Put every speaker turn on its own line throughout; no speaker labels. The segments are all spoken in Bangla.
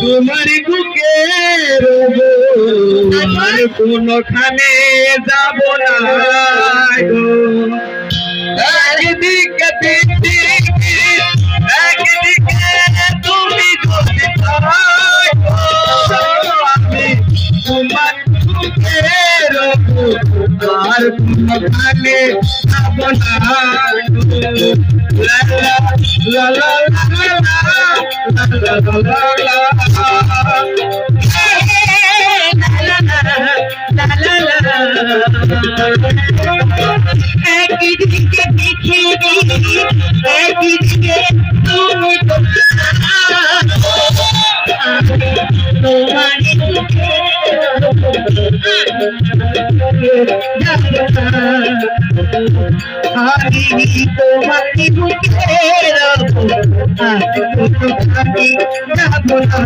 তোমার বুকে আমার কোনখানে যাব না একদিকে আর মনে
একদিকে দেখে একদিকে আমি তোমাকে বুকে রাখব আমি তোমাকে যাব না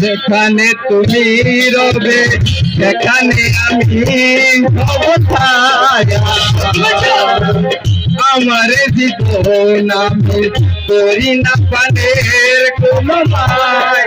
যেখানে তুমি রবে সেখানে আমি। আমার জীবন আমি করি না পানের কোনো মায়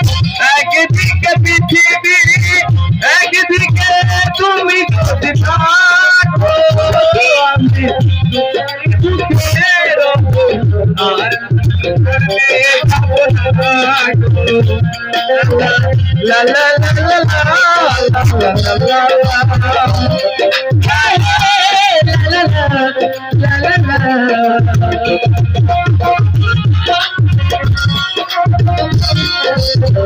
একদিকে পৃথিবী একদিকে তুমি যদি থাকো আমি আর সুখে যাব না গো। লা লা লা লা লা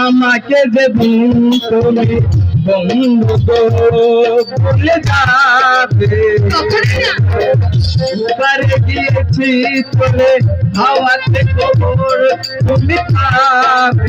আমাকে দেবি তুমি বন্ধু বলে যাবে। পারে তোলে হাওয়াতে খবর তুমি পাবে।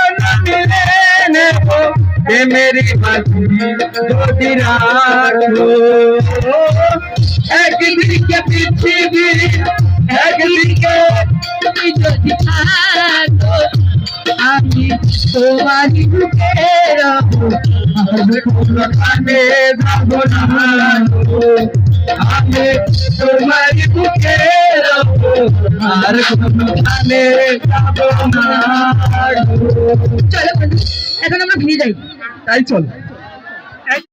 এ মেরি বাজি যদি রাখো একদিকে পৃথিবী একদিকে
তুমি যদি থাকো আমি তোমার বুকে রাখব
আমি কোনখানে যাব না। আমি তোমার বুকে আর কোনখানে
এখন আমরা ভিড়ে যাই।
তাই চল।